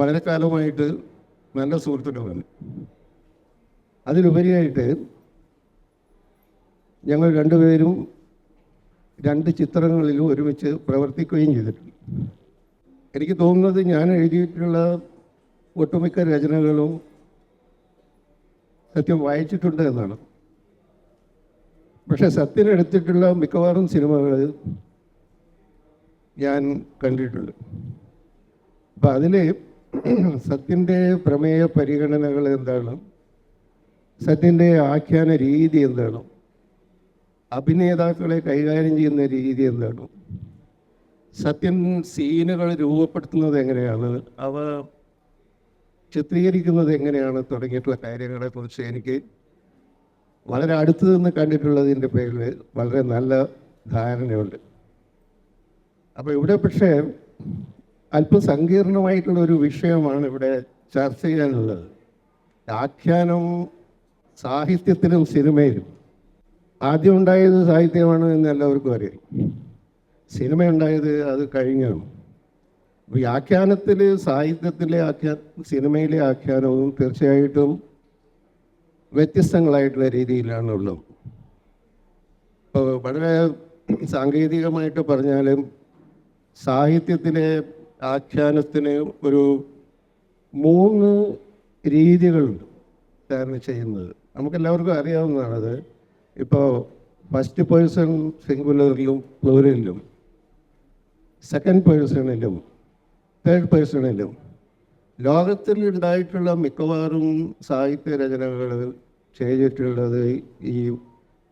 വളരെ കാലമായിട്ട് നല്ല സുഹൃത്തുക്കളാണ് അതിലുപരിയായിട്ട് ഞങ്ങൾ രണ്ടുപേരും രണ്ട് ചിത്രങ്ങളിലും ഒരുമിച്ച് പ്രവർത്തിക്കുകയും ചെയ്തിട്ടുണ്ട്. എനിക്ക് തോന്നുന്നത് ഞാൻ എഴുതിയിട്ടുള്ള ഒട്ടുമിക്ക രചനകളും സത്യം വായിച്ചിട്ടുണ്ട് എന്നാണ്. പക്ഷെ സത്യൻ എടുത്തിട്ടുള്ള മിക്കവാറും സിനിമകൾ ഞാൻ കണ്ടിട്ടുണ്ട്. അപ്പം അതിൽ സത്യന്റെ പ്രമേയ പരിഗണനകൾ എന്താണ്? സത്യന്റെ ആഖ്യാന രീതി എന്താണ്? അഭിനേതാക്കളെ കൈകാര്യം ചെയ്യുന്ന രീതി എന്താണ്? സത്യൻ സീനുകൾ രൂപപ്പെടുത്തുന്നത് എങ്ങനെയാണ്? അവ ചിത്രീകരിക്കുന്നത് എങ്ങനെയാണ്? തുടങ്ങിയിട്ടുള്ള കാര്യങ്ങളെക്കുറിച്ച് എനിക്ക് വളരെ അടുത്തു നിന്ന് കണ്ടിട്ടുള്ളതിന്റെ പേരിൽ വളരെ നല്ല ധാരണയുണ്ട്. അപ്പോൾ ഇവിടെ പക്ഷേ അല്പം സങ്കീർണമായിട്ടുള്ള ഒരു വിഷയമാണ് ഇവിടെ ചർച്ച ചെയ്യാനുള്ളത്. ആഖ്യാനം സാഹിത്യത്തിലും സിനിമയിലും. ആദ്യം ഉണ്ടായത് സാഹിത്യമാണ് എന്ന് എല്ലാവർക്കും അറിയാം. സിനിമ ഉണ്ടായത് അത് കഴിഞ്ഞാണ് വ്യാഖ്യാനത്തിൽ സാഹിത്യത്തിലെ ആഖ്യാ സിനിമയിലെ ആഖ്യാനവും തീർച്ചയായിട്ടും വ്യത്യസ്തങ്ങളായിട്ടുള്ള രീതിയിലാണ് ഉള്ളത് ഇപ്പോൾ വളരെ സാങ്കേതികമായിട്ട് പറഞ്ഞാലും സാഹിത്യത്തിലെ ആഖ്യാനത്തിന് ഒരു മൂന്ന് രീതികളുണ്ട് ധാരണം ചെയ്യുന്നത്. നമുക്കെല്ലാവർക്കും അറിയാവുന്നതാണത്. ഇപ്പോൾ ഫസ്റ്റ് പേഴ്സൺ സിംഗുലറിലും പ്ലൂരലിലും സെക്കൻഡ് പേഴ്സണിലും തേർഡ് പേഴ്സണിലും ലോകത്തിൽ ഉണ്ടായിട്ടുള്ള മിക്കവാറും സാഹിത്യ രചനകൾ ചെയ്തിട്ടുള്ളത് ഈ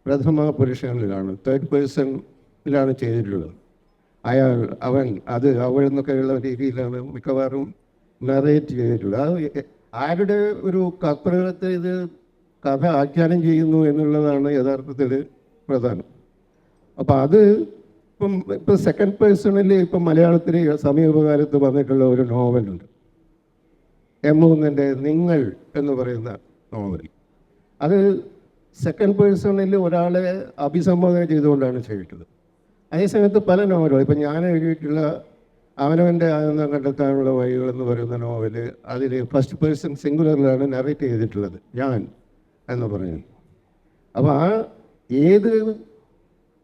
പ്രഥമ പുരുഷനിലാണ് തേർഡ് പേഴ്സണിലാണ് ചെയ്തിട്ടുള്ളത്. അയാൾ അവൻ അത് അവൾ എന്നൊക്കെയുള്ള രീതിയിലാണ് മിക്കവാറും നറേറ്റ് ചെയ്തിട്ടുള്ളത് അത് ആരുടെ ഒരു കർത്തൃകത്തെ ഇത് കഥ ആഖ്യാനം ചെയ്യുന്നു എന്നുള്ളതാണ് യഥാർത്ഥത്തിൽ പ്രധാനം. അപ്പം അത് ഇപ്പം ഇപ്പം സെക്കൻഡ് പേഴ്സണിൽ ഇപ്പം മലയാളത്തിൽ സമീപകാലത്ത് വന്നിട്ടുള്ള ഒരു നോവലുണ്ട്. എം മൂന്നിന്റെ നിങ്ങൾ എന്ന് പറയുന്ന നോവൽ. അത് സെക്കൻഡ് പേഴ്സണിൽ ഒരാളെ അഭിസംബോധന ചെയ്തുകൊണ്ടാണ് ചെയ്തിട്ടുള്ളത്. അതേസമയത്ത് പല നോവലുകൾ. ഇപ്പം ഞാൻ എഴുതിയിട്ടുള്ള അവനവന്റെ ആനന്ദം കണ്ടെത്താനുള്ള വഴികൾ എന്ന് പറയുന്ന നോവൽ അതിൽ ഫസ്റ്റ് പേഴ്സൺ സിംഗുലറിലാണ് നറേറ്റ് ചെയ്തിട്ടുള്ളത്. ഞാൻ എന്ന് പറയുന്നത് അപ്പോൾ ആ ഏത്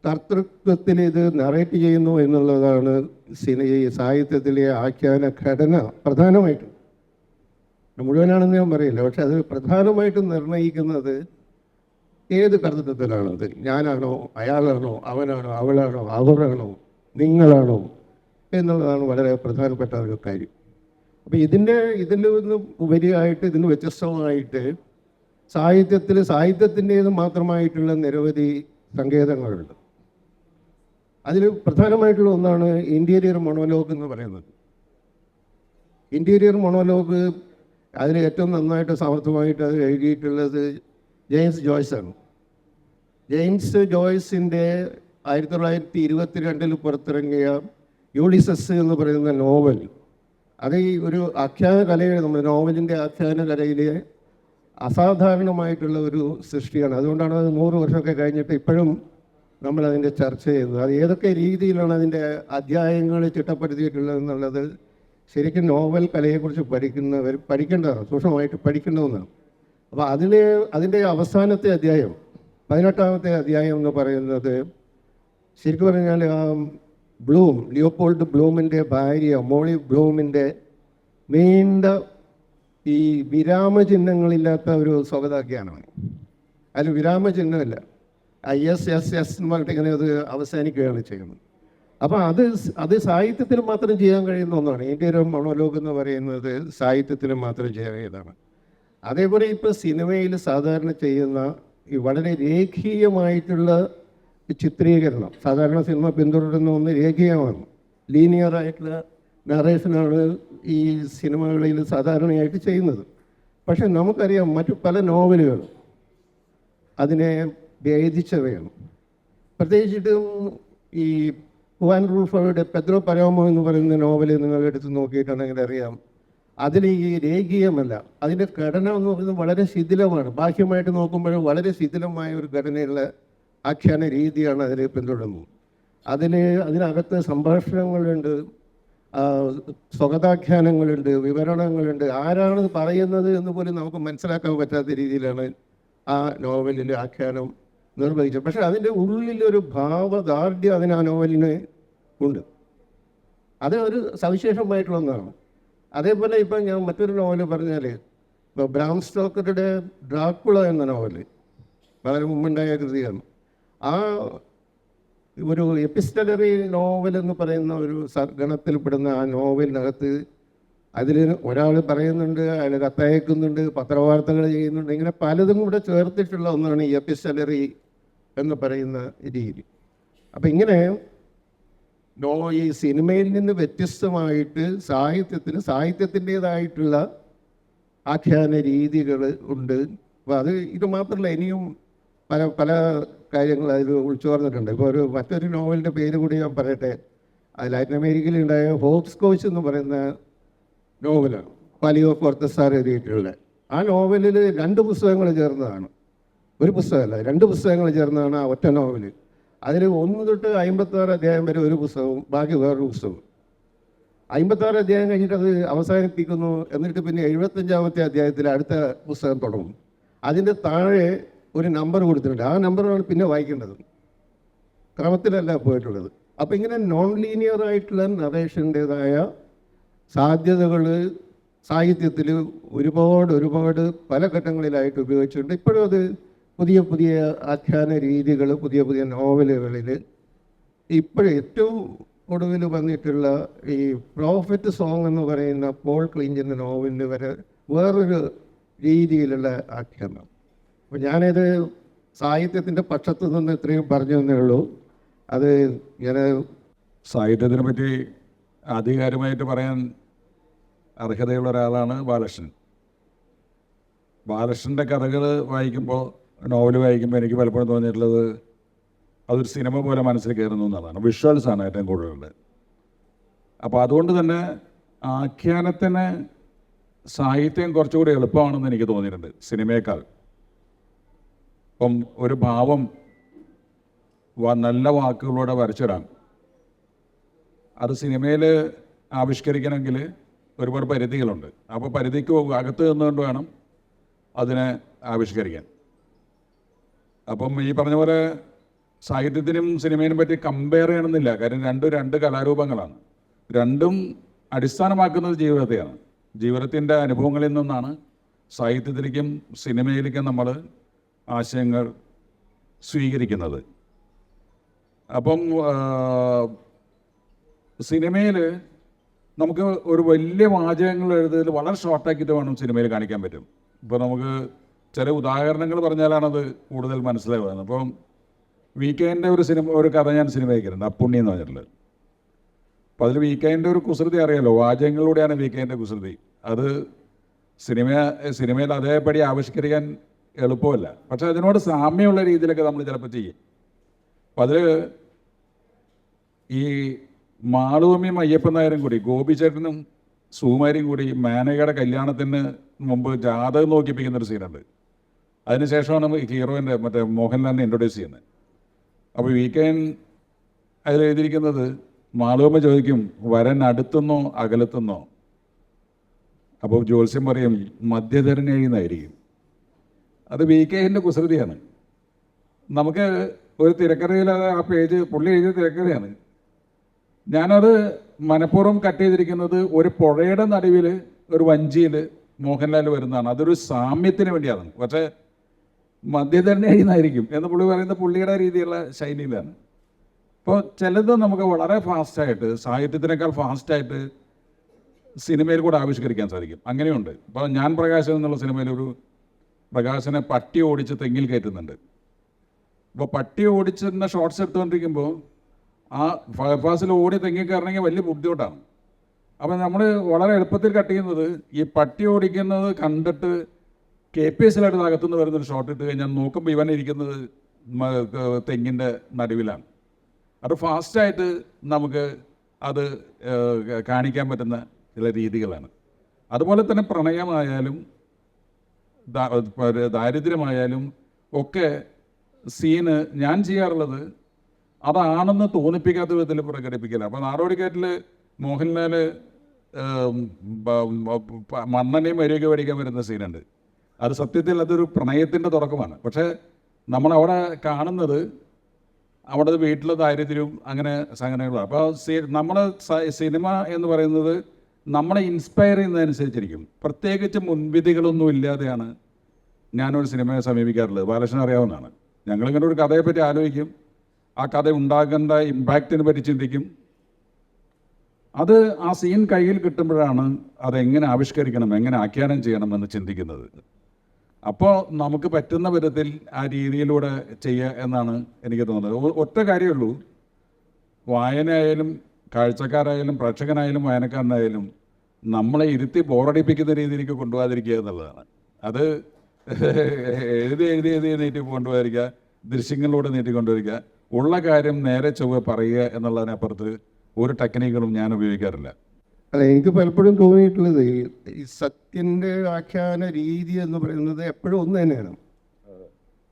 കർത്തൃത്വത്തിൽ ഇത് നറേറ്റ് ചെയ്യുന്നു എന്നുള്ളതാണ് സിനി സാഹിത്യത്തിലെ ആഖ്യാന ഘടന പ്രധാനമായിട്ടും. മുഴുവനാണെന്ന് ഞാൻ പറയില്ല. പക്ഷെ അത് പ്രധാനമായിട്ടും നിർണയിക്കുന്നത് ഏത് കർത്തൃത്വത്തിലാണത് ഞാനാണോ അയാളാണോ അവനാണോ അവളാണോ അവരാണോ നിങ്ങളാണോ എന്നുള്ളതാണ് വളരെ പ്രധാനപ്പെട്ട ഒരു കാര്യം. അപ്പം ഇതിന്റെ ഇതിൽ നിന്ന് ഉപരിയായിട്ട് ഇതിന് വ്യത്യസ്തമായിട്ട് സാഹിത്യത്തിൽ സാഹിത്യത്തിന്റേത് മാത്രമായിട്ടുള്ള നിരവധി സങ്കേതങ്ങളുണ്ട്. അതിൽ പ്രധാനമായിട്ടുള്ള ഒന്നാണ് ഇന്റീരിയർ മൊണോലോഗ് എന്ന് പറയുന്നത്. ഇന്റീരിയർ മൊണോലോഗ് അതിൽ ഏറ്റവും നന്നായിട്ട് സമർത്ഥമായിട്ട് അത് എഴുതിയിട്ടുള്ളത് ജെയിംസ് ജോയ്സ് ആണ് ജെയിംസ് ജോയ്സിന്റെ ആയിരത്തി തൊള്ളായിരത്തി ഇരുപത്തി രണ്ടിൽ പുറത്തിറങ്ങിയ യൂളിസസ് എന്ന് പറയുന്ന നോവൽ അത് ഈ ഒരു ആഖ്യാന കലയുടെ നമ്മൾ നോവലിന്റെ ആഖ്യാന കലയിലെ അസാധാരണമായിട്ടുള്ള ഒരു സൃഷ്ടിയാണ്. അതുകൊണ്ടാണ് അത് നൂറ് വർഷമൊക്കെ കഴിഞ്ഞിട്ട് ഇപ്പോഴും നമ്മൾ അതിന്റെ ചർച്ച ചെയ്തത് അത് ഏതൊക്കെ രീതിയിലാണ് അതിന്റെ അധ്യായങ്ങൾ ചിട്ടപ്പെടുത്തിയിട്ടുള്ളത് എന്നുള്ളത് ശരിക്കും നോവൽ കലയെക്കുറിച്ച് പഠിക്കുന്നവർ പഠിക്കേണ്ടതാണ് സൂക്ഷ്മമായിട്ട് പഠിക്കേണ്ടതെന്നാണ് അപ്പോൾ അതിലെ അതിന്റെ അവസാനത്തെ അധ്യായം പതിനെട്ടാമത്തെ അധ്യായം എന്ന് പറയുന്നത് ശരിക്കും പറഞ്ഞാൽ ആ ബ്ലൂം ലിയോപോൾഡ് ബ്ലൂമിന്റെ ഭാര്യ മോളി ബ്ലൂമിന്റെ നീണ്ട ഈ വിരാമചിഹ്നങ്ങളില്ലാത്ത ഒരു സ്വഗതാഖ്യാനമാണ് അതിൽ വിരാമചിഹ്നമില്ല. ഐ എസ് എസ് എസ് എന്ന് പറഞ്ഞിട്ട് ഇങ്ങനെ അത് അവസാനിക്കുകയാണ് ചെയ്യുന്നത്. അപ്പോൾ അത് അത് സാഹിത്യത്തിൽ മാത്രം ചെയ്യാൻ കഴിയുന്ന ഒന്നാണ്. എന്റെ ഒരു മൊണോലോഗ് എന്ന് പറയുന്നത് സാഹിത്യത്തിൽ മാത്രം ചെയ്യുന്നതാണ് അതേപോലെ ഇപ്പോൾ സിനിമയിൽ സാധാരണ ചെയ്യുന്ന ഈ വളരെ രേഖീയമായിട്ടുള്ള ചിത്രീകരണം സാധാരണ സിനിമ പിന്തുടരുന്ന ഒന്ന് രേഖീയമാണ്. ലീനിയറായിട്ടുള്ള നറേഷനാണ് ഈ സിനിമകളിൽ സാധാരണയായിട്ട് ചെയ്യുന്നത്. പക്ഷെ നമുക്കറിയാം മറ്റു പല നോവലുകളും അതിനെ ഭേദിച്ചവയാണ്. പ്രത്യേകിച്ചിട്ടും ഈ ഹുവാൻ റൂഫയുടെ പെദ്രോ പരോമോ എന്ന് പറയുന്ന നോവൽ നിങ്ങൾ എടുത്ത് നോക്കിയിട്ടുണ്ടെങ്കിൽ അറിയാം അതിൽ ഈ രേഖീയമല്ല. അതിന്റെ ഘടന എന്ന് പറയുന്നത് വളരെ ശിഥിലമാണ്. ബാഹ്യമായിട്ട് നോക്കുമ്പോൾ വളരെ ശിഥിലമായ ഒരു ഘടനയുള്ള ആഖ്യാന രീതിയാണ് അതിൽ പിന്തുടരുന്നത്. അതിന് അതിനകത്ത് സംഭാഷണങ്ങളുണ്ട് സ്വഗതാഖ്യാനങ്ങളുണ്ട് വിവരണങ്ങളുണ്ട്. ആരാണ് പറയുന്നത് എന്ന് പോലും നമുക്ക് മനസ്സിലാക്കാൻ പറ്റാത്ത രീതിയിലാണ് ആ നോവലിന്റെ ആഖ്യാനം നിർവഹിച്ചത്. പക്ഷെ അതിന്റെ ഉള്ളിലൊരു ഭാവദാർഢ്യം അതിന് ആ നോവലിന് ഉണ്ട്. അത് ഒരു സവിശേഷമായിട്ടുള്ള ഒന്നാണ് അതേപോലെ ഇപ്പം ഞാൻ മറ്റൊരു നോവൽ പറഞ്ഞാൽ ഇപ്പോൾ ബ്രാം സ്റ്റോക്കറുടെ ഡ്രാക്കുള എന്ന നോവൽ വളരെ മുമ്പുണ്ടായ കൃതിയാണ്. ആ ഒരു എപ്പിസ്റ്റലറി നോവൽ എന്ന് പറയുന്ന ഒരു സർഗണത്തിൽപ്പെടുന്ന ഗണത്തിൽപ്പെടുന്ന ആ നോവലിനകത്ത് അതിൽ ഒരാൾ പറയുന്നുണ്ട് അയാൾ കത്തയക്കുന്നുണ്ട് പത്രവാർത്തകൾ ചെയ്യുന്നുണ്ട് ഇങ്ങനെ പലതും കൂടെ ചേർത്തിട്ടുള്ള ഒന്നാണ് ഈ എപ്പിസ്റ്റലറി എന്ന് പറയുന്ന രീതി. അപ്പം ഇങ്ങനെ നോ ഈ സിനിമയിൽ നിന്ന് വ്യത്യസ്തമായിട്ട് സാഹിത്യത്തിന് സാഹിത്യത്തിന്റെതായിട്ടുള്ള ആഖ്യാന രീതികൾ ഉണ്ട്. അപ്പോൾ അത് ഇത് മാത്രമല്ല ഇനിയും പല പല കാര്യങ്ങൾ അതിൽ ഉൾച്ചേർന്നിട്ടുണ്ട്. ഇപ്പോൾ ഒരു മറ്റൊരു നോവലിന്റെ പേര് കൂടി ഞാൻ പറയട്ടെ. അത് ലാറ്റിൻ അമേരിക്കയിൽ ഉണ്ടായ ഹോപ്സ് കോച്ച് എന്ന് പറയുന്ന നോവലാണ്. പാലിയോ ഫോർത്തസാർ എഴുതിയിട്ടുള്ള. ആ നോവലിൽ രണ്ട് പുസ്തകങ്ങൾ ചേർന്നതാണ്. ഒരു പുസ്തകമല്ല രണ്ട് പുസ്തകങ്ങൾ ചേർന്നതാണ് ആ ഒറ്റ നോവൽ അതിൽ ഒന്ന് തൊട്ട് അമ്പത്താറ് അധ്യായം വരെ ഒരു പുസ്തകവും ബാക്കി വേറൊരു പുസ്തകവും. അമ്പത്താറ് അധ്യായം കഴിഞ്ഞിട്ട് അത് അവസാനിപ്പിക്കുന്നു. എന്നിട്ട് പിന്നെ എഴുപത്തഞ്ചാമത്തെ അധ്യായത്തിൽ അടുത്ത പുസ്തകം തുടങ്ങും. അതിന്റെ താഴെ ഒരു നമ്പർ കൊടുത്തിട്ടുണ്ട്. ആ നമ്പറാണ് പിന്നെ വായിക്കേണ്ടത്. ക്രമത്തിലല്ല പോയിട്ടുള്ളത്. അപ്പോൾ ഇങ്ങനെ നോൺ ലീനിയർ ആയിട്ടുള്ള നറേഷന്റെതായ സാധ്യതകൾ സാഹിത്യത്തിൽ ഒരുപാട് ഒരുപാട് പല ഘട്ടങ്ങളിലായിട്ട് ഉപയോഗിച്ചിട്ടുണ്ട്. ഇപ്പോഴും അത് പുതിയ പുതിയ ആഖ്യാന രീതികൾ പുതിയ പുതിയ നോവലുകളിൽ ഇപ്പോഴും ഏറ്റവും ഒടുവിൽ വന്നിട്ടുള്ള ഈ പ്രോഫിറ്റ് സോങ് എന്ന് പറയുന്ന പോൾ ക്ലിഞ്ചിന്റെ നോവലിന് വരെ വേറൊരു രീതിയിലുള്ള ആഖ്യാനം. അപ്പോൾ ഞാനത് സാഹിത്യത്തിന്റെ പക്ഷത്തു നിന്ന് ഇത്രയും പറഞ്ഞു തന്നേ ഉള്ളൂ. അത് ഞാൻ സാഹിത്യത്തിനെ പറ്റി ആധികാരികമായിട്ട് പറയാൻ അർഹതയുള്ള ഒരാളാണ് ബാലകൃഷ്ണൻ. ബാലകൃഷ്ണന്റെ കഥകൾ വായിക്കുമ്പോൾ നോവൽ വായിക്കുമ്പോൾ എനിക്ക് പലപ്പോഴും തോന്നിയിട്ടുള്ളത് അതൊരു സിനിമ പോലെ മനസ്സിൽ കയറുന്നു എന്നുള്ളതാണ്. വിഷ്വൽസാണ് ഏറ്റവും കൂടുതലുള്ളത്. അപ്പോൾ അതുകൊണ്ട് തന്നെ ആഖ്യാനത്തിന് സാഹിത്യം കുറച്ചുകൂടി എളുപ്പമാണെന്ന് എനിക്ക് തോന്നിയിട്ടുണ്ട് സിനിമയേക്കാൾ. ഇപ്പം ഒരു ഭാവം നല്ല വാക്കുകളിലൂടെ വരച്ചിടാം അത് സിനിമയിൽ ആവിഷ്കരിക്കണമെങ്കിൽ ഒരുപാട് പരിധികളുണ്ട്. അപ്പോൾ പരിധിക്ക് അകത്ത് നിന്നുകൊണ്ട് വേണം അതിനെ ആവിഷ്കരിക്കാൻ. അപ്പം ഈ പറഞ്ഞ പോലെ സാഹിത്യത്തിനും സിനിമയിനും പറ്റി കമ്പയർ ചെയ്യണമെന്നില്ല. കാര്യം രണ്ടും രണ്ട് കലാരൂപങ്ങളാണ്. രണ്ടും അടിസ്ഥാനമാക്കുന്നത് ജീവിതത്തെയാണ്. ജീവിതത്തിന്റെ അനുഭവങ്ങളിൽ നിന്നാണ് സാഹിത്യത്തിലേക്കും സിനിമയിലേക്കും നമ്മൾ ആശയങ്ങൾ സ്വീകരിക്കുന്നത്. അപ്പം സിനിമയിൽ നമുക്ക് ഒരു വലിയ വാചകങ്ങൾ എഴുതുന്നതിൽ വളരെ ഷോർട്ടാക്കിയിട്ട് വേണം സിനിമയിൽ കാണിക്കാൻ പറ്റും. ഇപ്പോൾ നമുക്ക് ചില ഉദാഹരണങ്ങൾ പറഞ്ഞാലാണത് കൂടുതൽ മനസ്സിലാവുന്നത്. അപ്പം വി കെന്റെ ഒരു സിനിമ ഒരു കഥ ഞാൻ സിനിമയ്ക്കുന്നുണ്ട് അപ്പുണ്ണി എന്ന് പറഞ്ഞിട്ടുള്ളത് അപ്പോൾ അതിൽ വി കെന്റെ ഒരു കുസൃതി അറിയാലോ? വാചകങ്ങളിലൂടെയാണ് വി കെന്റെ കുസൃതി. അത് സിനിമ സിനിമയിൽ അതേപടി ആവിഷ്കരിക്കാൻ എളുപ്പമല്ല. പക്ഷെ അതിനോട് സാമ്യമുള്ള രീതിയിലൊക്കെ നമ്മൾ ചിലപ്പോൾ ചെയ്യും. അപ്പം അതിൽ ഈ മാളൂമിയും അയ്യപ്പൻ നായരും കൂടി ഗോപിചേട്ടനും സുകുമാരിയും കൂടി മാനകയുടെ കല്യാണത്തിന് മുമ്പ് ജാതകം നോക്കിപ്പിക്കുന്ന ഒരു സീനുണ്ട്. അതിനുശേഷമാണ് ഹീറോയിന്റെ മറ്റേ മോഹൻലാലിനെ ഇൻട്രൊഡ്യൂസ് ചെയ്യുന്നത്. അപ്പോൾ വീക്കെൻഡ് അതിൽ എഴുതിയിരിക്കുന്നത് മാളൂമ്മ ചോദിക്കും വരൻ അടുത്തുന്നോ അകലത്തുന്നോ? അപ്പോൾ ജ്യോത്സ്യം പറയും മധ്യധരനെഴുന്നായിരിക്കും അത് വി കെന്റെ കുസൃതിയാണ്. നമുക്ക് ഒരു തിരക്കഥയിൽ ആ പേജ് പുള്ളി എഴുതിയ തിരക്കഥയാണ്. ഞാനത് മനഃപൂർവം കട്ട് ചെയ്തിരിക്കുന്നത് ഒരു പുഴയുടെ നടുവിൽ ഒരു വഞ്ചിയിൽ മോഹൻലാൽ വരുന്നതാണ്. അതൊരു സാമ്യത്തിന് വേണ്ടിയാണ്. പക്ഷേ മധ്യധരണി ആയിരുന്നായിരിക്കും എന്ന് പുള്ളി പറയുന്ന പുള്ളിയുടെ രീതിയിലുള്ള ശൈലിയിലാണ്. അപ്പോൾ ചിലത് നമുക്ക് വളരെ ഫാസ്റ്റായിട്ട് സാഹിത്യത്തിനേക്കാൾ ഫാസ്റ്റായിട്ട് സിനിമയിൽ കൂടെ ആവിഷ്കരിക്കാൻ സാധിക്കും. അങ്ങനെയുണ്ട്. ഇപ്പോൾ ഞാൻ പ്രകാശൻ എന്നുള്ള സിനിമയിൽ ഒരു പ്രകാശനെ പട്ടി ഓടിച്ച് തെങ്ങിൽ കയറ്റുന്നുണ്ട്. അപ്പോൾ പട്ടി ഓടിച്ചിരുന്ന ഷോർട്സ് എടുത്തുകൊണ്ടിരിക്കുമ്പോൾ ആ ഫയർഫാസിൽ ഓടി തെങ്ങി കയറണമെങ്കിൽ വലിയ ബുദ്ധിമുട്ടാണ്. അപ്പം നമ്മൾ വളരെ എളുപ്പത്തിൽ കട്ട് ചെയ്യുന്നത് ഈ പട്ടി ഓടിക്കുന്നത് കണ്ടിട്ട് കെ പി എസ് സിലായിട്ട് അകത്തുനിന്ന് വരുന്നൊരു ഷോട്ട് ഇട്ട് കഴിഞ്ഞാൽ നോക്കുമ്പോൾ ഇവൻ ഇരിക്കുന്നത് തെങ്ങിന്റെ നടുവിലാണ്. അത് ഫാസ്റ്റായിട്ട് നമുക്ക് അത് കാണിക്കാൻ പറ്റുന്ന ചില രീതികളാണ്. അതുപോലെ തന്നെ പ്രണയമായാലും ദാരിദ്ര്യമായാലും ഒക്കെ സീന് ഞാൻ ചെയ്യാറുള്ളത് അതാണെന്ന് തോന്നിപ്പിക്കാത്ത വിധത്തിൽ പ്രകടിപ്പിക്കില്ല അപ്പോൾ നാടോടിക്കാറ്റിൽ മോഹൻലാൽ മണ്ണെണ്ണയും വരികയൊക്കെ വരിക്കാൻ വരുന്ന സീനുണ്ട് അത് സത്യത്തിൽ അതൊരു പ്രണയത്തിന്റെ തുടക്കമാണ്. പക്ഷേ നമ്മൾ അവിടെ കാണുന്നത് അവിടെ വീട്ടിലെ ദാരിദ്ര്യവും അങ്ങനെ സംഘടനകളാണ് അപ്പോൾ സി നമ്മുടെ സിനിമ എന്ന് പറയുന്നത് നമ്മളെ ഇൻസ്പയർ ചെയ്യുന്നതനുസരിച്ചിരിക്കും. പ്രത്യേകിച്ച് മുൻവിധികളൊന്നും ഇല്ലാതെയാണ് ഞാനൊരു സിനിമയെ സമീപിക്കാറുള്ളത്. ബാലകൃഷ്ണൻ അറിയാവുന്നതാണ്. ഞങ്ങളിങ്ങനെ ഒരു കഥയെപ്പറ്റി ആലോചിക്കും. ആ കഥ ഉണ്ടാകേണ്ട ഇമ്പാക്റ്റിനെ പറ്റി ചിന്തിക്കും. അത് ആ സീൻ കയ്യിൽ കിട്ടുമ്പോഴാണ് അതെങ്ങനെ ആവിഷ്കരിക്കണം എങ്ങനെ ആഖ്യാനം ചെയ്യണം എന്ന് ചിന്തിക്കുന്നത്. അപ്പോൾ നമുക്ക് പറ്റുന്ന വിധത്തിൽ ആ രീതിയിലൂടെ ചെയ്യുക എന്നാണ് എനിക്ക് തോന്നുന്നത്. ഒറ്റ കാര്യമുള്ളൂ വായനയായാലും കാഴ്ചക്കാരായാലും പ്രേക്ഷകനായാലും വായനക്കാരനായാലും നമ്മളെ ഇരുത്തി ബോറടിപ്പിക്കുന്ന രീതിയിലേക്ക് കൊണ്ടുപോകാതിരിക്കുക എന്നുള്ളതാണ്. അത് എഴുതി എഴുതി എഴുതി നീട്ടി കൊണ്ടുപോകാതിരിക്കുക ദൃശ്യങ്ങളിലൂടെ നീട്ടി കൊണ്ടുവരിക ഉള്ള കാര്യം നേരെ ചൊവ്വ പറയുക എന്നുള്ളതിനപ്പുറത്ത് ഒരു ടെക്നിക്കുകളും ഞാൻ ഉപയോഗിക്കാറില്ല. അല്ല എനിക്ക് പലപ്പോഴും തോന്നിയിട്ടുള്ളത് ഈ- സത്യന്റെ ആഖ്യാന രീതി എന്ന് പറയുന്നത് എപ്പോഴും ഒന്ന് തന്നെയാണ്.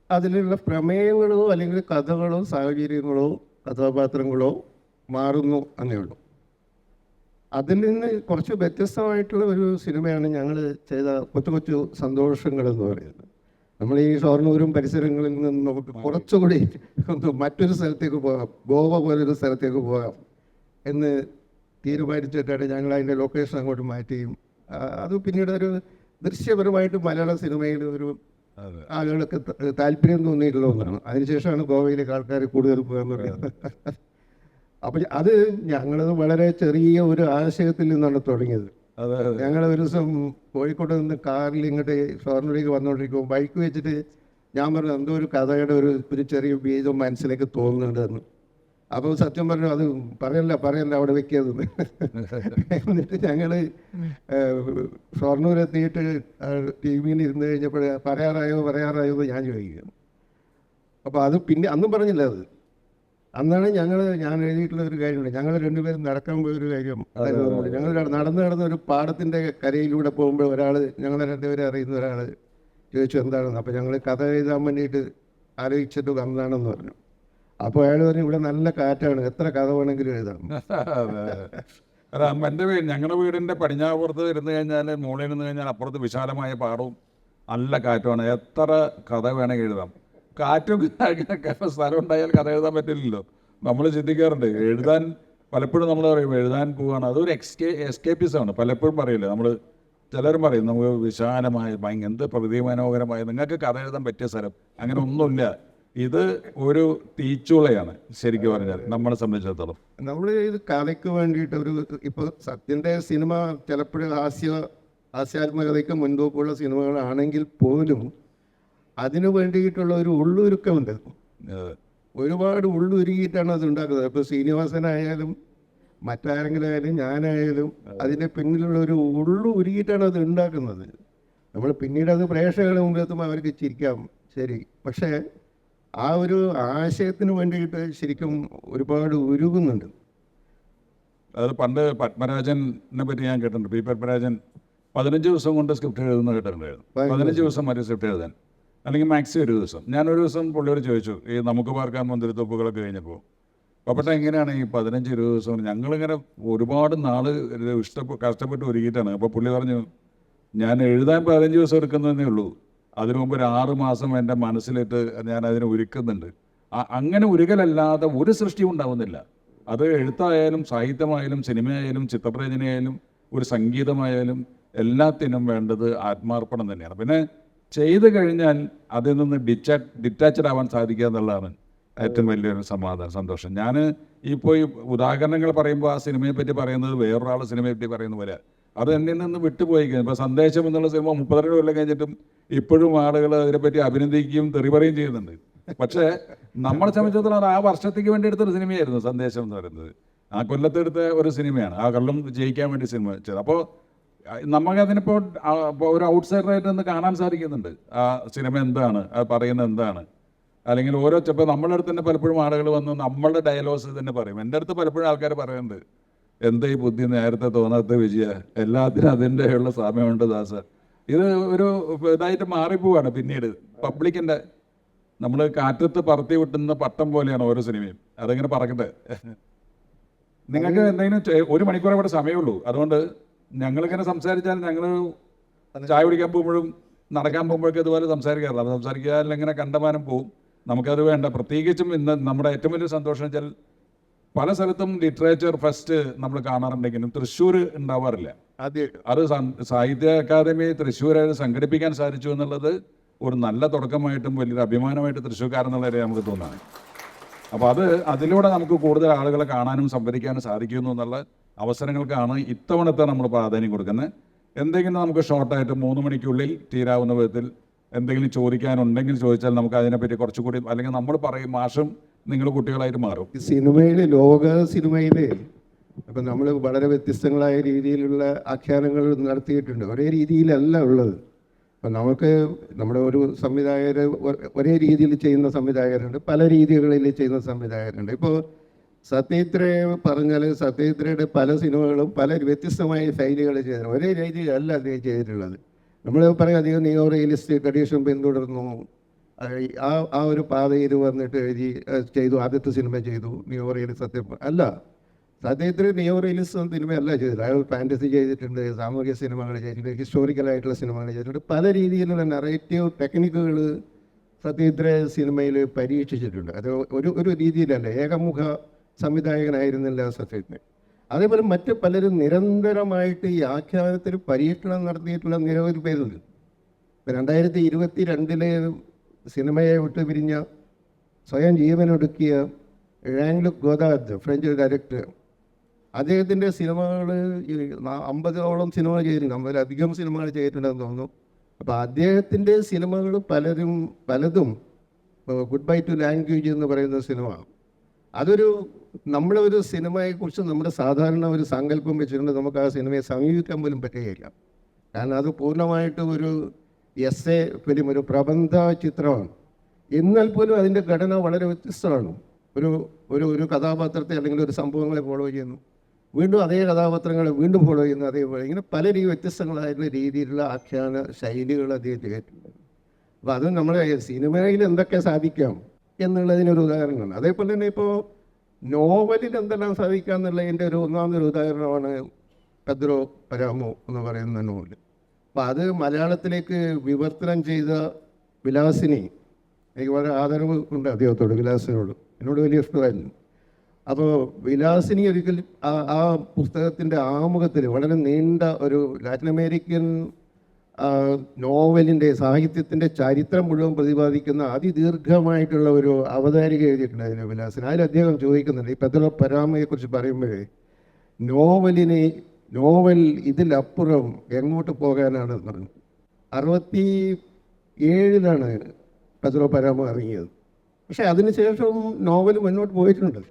അതിലുള്ള പ്രമേയങ്ങളോ അല്ലെങ്കിൽ കഥകളോ സാഹചര്യങ്ങളോ കഥാപാത്രങ്ങളോ മാറുന്നു എന്നേ ഉള്ളൂ. അതിൽ നിന്ന് കുറച്ച് വ്യത്യസ്തമായിട്ടുള്ള ഒരു സിനിമയാണ് ഞങ്ങൾ ചെയ്ത കൊച്ചു കൊച്ചു സന്തോഷങ്ങൾ എന്ന് പറയുന്നത്. നമ്മൾ ഈ ഷൊർണൂരും പരിസരങ്ങളിൽ നിന്ന് നമുക്ക് കുറച്ചുകൂടി മറ്റൊരു സ്ഥലത്തേക്ക് പോകാം ഗോവ പോലൊരു സ്ഥലത്തേക്ക് പോകാം എന്ന് തീരുമാനിച്ചിട്ടാണ് ഞങ്ങൾ അതിന്റെ ലൊക്കേഷൻ അങ്ങോട്ട് മാറ്റിയും അത് പിന്നീട് ഒരു ദൃശ്യപരമായിട്ട് മലയാള സിനിമയിൽ ഒരു ആളുകൾക്ക് താല്പര്യം തോന്നിയിട്ടുള്ള ഒന്നാണ്. അതിനുശേഷമാണ് ഗോവയിലേക്ക് ആൾക്കാർ കൂടുതൽ പോകാന്ന് പറയുന്നത് അപ്പം അത് ഞങ്ങളത് വളരെ ചെറിയ ഒരു ആശയത്തിൽ നിന്നാണ് തുടങ്ങിയത്. ഞങ്ങൾ ഒരു ദിവസം കോഴിക്കോട് നിന്ന് കാറിൽ ഇങ്ങോട്ട് ഷൊർണൂരേക്ക് വന്നുകൊണ്ടിരിക്കുമ്പോൾ ബൈക്ക് വെച്ചിട്ട് ഞാൻ പറഞ്ഞു എന്തോ ഒരു കഥയുടെ ഒരു ഒരു ചെറിയ ബീജം മനസ്സിലേക്ക് തോന്നുന്നുണ്ടെന്ന്. അപ്പോൾ സത്യം പറഞ്ഞു അത് പറയല്ല പറയല്ല അവിടെ വെക്കിയതെന്ന് എന്നിട്ട് ഞങ്ങൾ ഷൊർണൂർ എത്തിയിട്ട് ടി വിയിൽ ഇരുന്ന് കഴിഞ്ഞപ്പോൾ പറയാറായോ പറയാറായോ എന്ന് ഞാൻ ചോദിക്കുകയാണ്. അപ്പോൾ അത് പിന്നെ അന്നും പറഞ്ഞില്ല അത്. അന്നാണ് ഞങ്ങൾ ഞാൻ എഴുതിയിട്ടുള്ള ഒരു കാര്യമുണ്ട്. ഞങ്ങൾ രണ്ടുപേരും നടക്കാൻ പോയൊരു കാര്യം ഞങ്ങൾ നടന്ന് നടന്ന ഒരു പാടത്തിന്റെ കരയിലൂടെ പോകുമ്പോൾ ഒരാൾ ഞങ്ങളെ രണ്ടുപേരെ അറിയുന്ന ഒരാൾ ചോദിച്ചു എന്താണെന്ന്? അപ്പോൾ ഞങ്ങൾ കഥ എഴുതാൻ വേണ്ടിയിട്ട് ആലോചിച്ചിട്ട് വന്നതാണെന്ന് പറഞ്ഞു. അപ്പോൾ അയാൾ പറഞ്ഞു ഇവിടെ നല്ല കാറ്റാണ്. എത്ര കഥ വേണമെങ്കിലും എഴുതാം. അല്ല എന്റെ വീട് ഞങ്ങളുടെ വീടിന്റെ പടിഞ്ഞാപ്പുറത്ത് ഇരുന്ന് കഴിഞ്ഞാൽ മുകളിൽ നിന്ന് കഴിഞ്ഞാൽ അപ്പുറത്ത് വിശാലമായ പാടവും നല്ല കാറ്റുമാണ്. എത്ര കഥ വേണമെങ്കിൽ എഴുതാം. കാറ്റും സ്ഥലം ഉണ്ടായാൽ കഥ എഴുതാൻ പറ്റില്ലല്ലോ. നമ്മൾ ചിന്തിക്കാറുണ്ട് എഴുതാൻ പലപ്പോഴും നമ്മൾ പറയും എഴുതാൻ പോവുകയാണ് അതൊരു എക്സ്കേ എസ്കേപ്പിസമാണ്. പലപ്പോഴും പറയില്ല നമ്മൾ ചിലരും പറയും നമുക്ക് വിശാലമായ ഭയങ്കര എന്ത് പ്രകൃതി മനോഹരമായ നിങ്ങൾക്ക് കഥ എഴുതാൻ പറ്റിയ സ്ഥലം അങ്ങനെ ഒന്നുമില്ല. ഇത് ഒരു തീച്ചുളയാണ് ശരിക്കും പറഞ്ഞാൽ. നമ്മളെ സംബന്ധിച്ചിടത്തോളം. നമ്മൾ ഇത് കഥയ്ക്ക് വേണ്ടിയിട്ട് ഒരു ഇപ്പോൾ സത്യന്റെ സിനിമ ചിലപ്പോഴും ഹാസ്യ ഹാസ്യാത്മകതയ്ക്ക് മുൻതൂക്കമുള്ള സിനിമകളാണെങ്കിൽ പോലും അതിനു വേണ്ടിയിട്ടുള്ള ഒരു ഉള്ളൊരുക്കമുണ്ട്. ഒരുപാട് ഉള്ളുരുക്കിയിട്ടാണ് അത് ഉണ്ടാക്കുന്നത്. ഇപ്പോൾ ശ്രീനിവാസനായാലും മറ്റാരെങ്കിലും ആയാലും ഞാനായാലും അതിന്റെ പിന്നിലുള്ള ഒരു ഉള്ളു ഉരുകിയിട്ടാണ് അത് ഉണ്ടാക്കുന്നത്. നമ്മൾ പിന്നീട് അത് പ്രേക്ഷകരുടെ മുമ്പിലെത്തുമ്പോൾ അവർക്ക് ചിരിക്കാം. ശരി. പക്ഷേ ആ ഒരു ആശയത്തിന് വേണ്ടിയിട്ട് ശരിക്കും ഒരുപാട് ഉരുകുന്നുണ്ട്. അത് പണ്ട് പത്മരാജനെ പറ്റി ഞാൻ കേട്ടിട്ടുണ്ട്. പി പത്മരാജൻ പതിനഞ്ച് ദിവസം കൊണ്ട് സ്ക്രിപ്റ്റ് എഴുതുന്ന കേട്ടിട്ടുണ്ടായിരുന്നു. പതിനഞ്ച് ദിവസം. മറ്റു സ്ക്രിപ്റ്റ് എഴുതാൻ. അല്ലെങ്കിൽ മാക്സി ഒരു ദിവസം. ഞാൻ ഒരു ദിവസം പുള്ളിയോട് ചോദിച്ചു ഈ നമുക്ക് പാർക്കാൻ മന്ദിരത്തൊപ്പുകളൊക്കെ കഴിഞ്ഞപ്പോൾ പപ്പട്ട എങ്ങനെയാണ് ഈ പതിനഞ്ച് ഇരുപത് ദിവസം ഞങ്ങളിങ്ങനെ ഒരുപാട് നാൾ ഇഷ്ടപ്പെട്ട് കഷ്ടപ്പെട്ട് ഒരുക്കിയിട്ടാണ്. അപ്പോൾ പുള്ളി പറഞ്ഞു ഞാൻ എഴുതാൻ പതിനഞ്ച് ദിവസം എടുക്കുന്നതേ ഉള്ളൂ. അതിനു മുമ്പ് ഒരു ആറ് മാസം എന്റെ മനസ്സിലിട്ട് ഞാൻ അതിനെ ഒരുക്കുന്നുണ്ട്. അങ്ങനെ ഒരുകലല്ലാതെ ഒരു സൃഷ്ടിയും ഉണ്ടാവുന്നില്ല. അത് എഴുത്തായാലും സാഹിത്യമായാലും സിനിമയായാലും ചിത്രരചനയായാലും ഒരു സംഗീതമായാലും എല്ലാത്തിനും വേണ്ടത് ആത്മാർപ്പണം തന്നെയാണ്. പിന്നെ ചെയ്തു കഴിഞ്ഞാൽ അതിൽ നിന്ന് ഡിറ്റാ ഡിറ്റാച്ചഡ് ആവാൻ സാധിക്കുക എന്നുള്ളതാണ് ഏറ്റവും വലിയൊരു സമാധാനം സന്തോഷം. ഞാൻ ഇപ്പോൾ ഈ ഉദാഹരണങ്ങൾ പറയുമ്പോൾ ആ സിനിമയെ പറ്റി പറയുന്നത് വേറൊരാൾ സിനിമയെ പറ്റി പറയുന്ന പോലെ അത് എന്നിൽ നിന്ന് വിട്ടുപോയി. ഇപ്പോൾ സന്ദേശം എന്നുള്ള സിനിമ മുപ്പത്തിരണ്ട് കൊല്ലം കഴിഞ്ഞിട്ടും ഇപ്പോഴും ആളുകൾ അതിനെപ്പറ്റി അഭിനന്ദിക്കുകയും തെറി പറയുകയും ചെയ്യുന്നുണ്ട്. പക്ഷേ നമ്മളെ സംബന്ധിച്ചിടത്തോളം ആ വർഷത്തേക്ക് വേണ്ടി എടുത്തൊരു സിനിമയായിരുന്നു സന്ദേശം എന്ന് പറയുന്നത്. ആ കൊല്ലത്തെടുത്ത ഒരു സിനിമയാണ്. ആ കൊല്ലം ജയിക്കാൻ വേണ്ടി സിനിമ വെച്ചത്. അപ്പോൾ നമുക്ക് അതിനിപ്പോൾ ഒരു ഔട്ട്സൈഡറായിട്ട് നിന്ന് കാണാൻ സാധിക്കുന്നുണ്ട്. ആ സിനിമ എന്താണ്? അത് പറയുന്നത് എന്താണ്? അല്ലെങ്കിൽ ഓരോ ചിലപ്പോൾ നമ്മളുടെ അടുത്ത് തന്നെ പലപ്പോഴും ആളുകൾ വന്ന് നമ്മളുടെ ഡയലോഗ്സ് തന്നെ പറയും. എന്റെ അടുത്ത് പലപ്പോഴും ആൾക്കാർ പറയുന്നുണ്ട്. എന്താ ഈ ബുദ്ധി നേരത്തെ തോന്നാത്ത വിജയ? എല്ലാത്തിനും അതിന്റെ ഉള്ള സമയമുണ്ട് ദാസ. ഇത് ഒരു ഇതായിട്ട് മാറിപ്പോവാണ് പിന്നീട്. പബ്ലിക്കിന്റെ നമ്മൾ കാറ്റത്ത് പറത്തി വിട്ടുന്ന പട്ടം പോലെയാണ് ഓരോ സിനിമയും. അതെങ്ങനെ പറക്കട്ടെ? നിങ്ങൾക്ക് എന്തെങ്കിലും ഒരു മണിക്കൂർ ഇവിടെ സമയമുള്ളൂ. അതുകൊണ്ട് ഞങ്ങളിങ്ങനെ സംസാരിച്ചാൽ ഞങ്ങൾ ചായ കുടിക്കാൻ പോകുമ്പോഴും നടക്കാൻ പോകുമ്പോഴൊക്കെ ഇതുപോലെ സംസാരിക്കാറില്ല. അത് സംസാരിക്കാറില്ല ഇങ്ങനെ കണ്ടമാനം പോവും. നമുക്കത് വേണ്ട. പ്രത്യേകിച്ചും ഇന്ന് നമ്മുടെ ഏറ്റവും വലിയ സന്തോഷം വെച്ചാൽ പല സ്ഥലത്തും ലിറ്ററേച്ചർ ഫെസ്റ്റ് നമ്മൾ കാണാറുണ്ടെങ്കിലും തൃശ്ശൂർ ഉണ്ടാവാറില്ല. അത് സാഹിത്യ അക്കാദമി തൃശ്ശൂരായിട്ട് സംഘടിപ്പിക്കാൻ സാധിച്ചു എന്നുള്ളത് ഒരു നല്ല തുടക്കമായിട്ടും വലിയൊരു അഭിമാനമായിട്ട് തൃശ്ശൂർക്കാരെന്നുള്ളവരെ നമുക്ക് തോന്നാണ്. അപ്പോൾ അത് അതിലൂടെ നമുക്ക് കൂടുതൽ ആളുകളെ കാണാനും സംവദിക്കാനും സാധിക്കുന്നു എന്നുള്ള അവസരങ്ങൾക്കാണ് ഇത്തവണത്തെ നമ്മൾ പ്രാധാന്യം കൊടുക്കുന്നത്. എന്തെങ്കിലും നമുക്ക് ഷോർട്ടായിട്ട് മൂന്ന് മണിക്കുള്ളിൽ തീരാവുന്ന വിധത്തിൽ എന്തെങ്കിലും ചോദിക്കാനുണ്ടെങ്കിൽ ചോദിച്ചാൽ നമുക്ക് അതിനെപ്പറ്റി കുറച്ചുകൂടി അല്ലെങ്കിൽ നമ്മൾ പറയും മാഷും നിങ്ങൾ കുട്ടികളായിട്ട് മാറും. സിനിമയിൽ ലോക സിനിമയിൽ അപ്പം നമ്മൾ വളരെ വ്യത്യസ്തങ്ങളായ രീതിയിലുള്ള ആഖ്യാനങ്ങൾ നടത്തിയിട്ടുണ്ട്. ഒരേ രീതിയിലല്ല ഉള്ളത്. അപ്പം നമുക്ക് നമ്മുടെ ഒരു സംവിധായകർ ഒരേ രീതിയിൽ ചെയ്യുന്ന സംവിധായകരുണ്ട് പല രീതികളിൽ ചെയ്യുന്ന സംവിധായകരുണ്ട്. ഇപ്പോൾ സത്യത്രയെ പറഞ്ഞാൽ സത്യത്രയുടെ പല സിനിമകളും പല വ്യത്യസ്തമായ ശൈലികൾ ചെയ്തിട്ടുണ്ട്. ഒരേ രീതിയിലല്ല അദ്ദേഹം ചെയ്തിട്ടുള്ളത്. നമ്മൾ പറയാം അധികം നിയോ റിയലിസ്റ്റ് ട്രഡീഷൻ പിന്തുടർന്നു ആ ആ ഒരു പാതയിൽ വന്നിട്ട് എഴുതി ചെയ്തു ആദ്യത്തെ സിനിമ ചെയ്തു ന്യൂ റിയലിസ് സത്യം അല്ല. സത്യത്തിൽ ന്യൂ റിയലിസം സിനിമയല്ല ചെയ്തത്. അയാൾ ഫാന്റസി ചെയ്തിട്ടുണ്ട് സാമൂഹിക സിനിമകൾ ചെയ്തിട്ടുണ്ട് ഹിസ്റ്റോറിക്കലായിട്ടുള്ള സിനിമകൾ ചെയ്തിട്ടുണ്ട്. പല രീതിയിലുള്ള നെറേറ്റീവ് ടെക്നിക്കുകൾ സത്യത്തിലെ സിനിമയിൽ പരീക്ഷിച്ചിട്ടുണ്ട്. അത് ഒരു ഒരു രീതിയിലല്ല ഏകമുഖ സംവിധായകനായിരുന്നില്ല സത്യത്തിന് അതേപോലെ മറ്റ് പലരും നിരന്തരമായിട്ട് ഈ ആഖ്യാനത്തിൽ പരീക്ഷണം നടത്തിയിട്ടുള്ള നിരവധി പേരുണ്ട്. രണ്ടായിരത്തി ഇരുപത്തി രണ്ടിലെ സിനിമയെ വിട്ടുപിരിഞ്ഞ് സ്വയം ജീവനൊടുക്കിയ ഴാങ്ലുക് ഗോദാദ് ഫ്രഞ്ച് ഡയറക്ടർ അദ്ദേഹത്തിന്റെ സിനിമകൾ അമ്പതോളം സിനിമകൾ ചെയ്തിട്ടുണ്ട്. അമ്പതിലധികം സിനിമകൾ ചെയ്തിട്ടുണ്ടെന്ന് തോന്നുന്നു. അപ്പോൾ അദ്ദേഹത്തിന്റെ സിനിമകൾ പലരും പലതും ഗുഡ് ബൈ ടു ലാംഗ്വേജ് എന്ന് പറയുന്ന സിനിമ അതൊരു നമ്മുടെ ഒരു സിനിമയെക്കുറിച്ച് നമ്മുടെ സാധാരണ ഒരു സങ്കല്പം വെച്ചിട്ടുണ്ട്. നമുക്ക് ആ സിനിമയെ സമീപിക്കാൻ പോലും പറ്റുകയില്ല. കാരണം അത് പൂർണമായിട്ടും ഒരു എസ് എ ഫിലിം ഒരു പ്രബന്ധ ചിത്രമാണ്. എന്നാൽ പോലും അതിന്റെ ഘടന വളരെ വ്യത്യസ്തമാണ്. ഒരു ഒരു ഒരു കഥാപാത്രത്തെ അല്ലെങ്കിൽ ഒരു സംഭവങ്ങളെ ഫോളോ ചെയ്യുന്നു. വീണ്ടും അതേ കഥാപാത്രങ്ങളെ വീണ്ടും ഫോളോ ചെയ്യുന്നു അതേപോലെ. ഇങ്ങനെ പല രീതി വ്യത്യസ്തങ്ങളായിട്ടുള്ള രീതിയിലുള്ള ആഖ്യാന ശൈലികൾ അദ്ദേഹത്തിൽ ചെയ്തിട്ടുണ്ട് അപ്പോൾ അത് നമ്മുടെ സിനിമയിൽ എന്തൊക്കെ സാധിക്കാം എന്നുള്ളതിനൊരു ഉദാഹരണമാണ്. അതേപോലെ തന്നെ ഇപ്പോൾ നോവലിൽ എന്തെല്ലാം സാധിക്കാം എന്നുള്ളതിന്റെ ഒരു ഒന്നാമതൊരു ഉദാഹരണമാണ് പെദ്രോ പരാമോ എന്ന് പറയുന്ന നോവൽ അപ്പോൾ അത് മലയാളത്തിലേക്ക് വിവർത്തനം ചെയ്ത വിലാസിനി എനിക്ക് വളരെ ആദരവ് ഉണ്ട് അദ്ദേഹത്തോട് വിലാസിനോട്. എന്നോട് വലിയ ഇഷ്ടമായിരുന്നു. അപ്പോൾ വിലാസിനി ഒരിക്കൽ ആ ആ പുസ്തകത്തിന്റെ ആമുഖത്തിൽ വളരെ നീണ്ട ഒരു ലാറ്റിൻ അമേരിക്കൻ നോവലിന്റെ സാഹിത്യത്തിന്റെ ചരിത്രം മുഴുവൻ പ്രതിപാദിക്കുന്ന അതിദീർഘമായിട്ടുള്ള ഒരു അവതാരിക എഴുതിയിട്ടുണ്ട് അതിന് വിലാസിനി. അതിൽ അദ്ദേഹം ചോദിക്കുന്നുണ്ട് ഈ പെദ്രോ പരാമയെക്കുറിച്ച് പറയുമ്പോഴേ നോവലിനെ നോവൽ ഇതിലപ്പുറം എങ്ങോട്ട് പോകാനാണ് പറഞ്ഞു അറുപത്തി ഏഴിലാണ് പെദ്രോ പരാമ ഇറങ്ങിയത്. പക്ഷേ അതിനുശേഷം നോവൽ മുന്നോട്ട് പോയിട്ടുണ്ട്.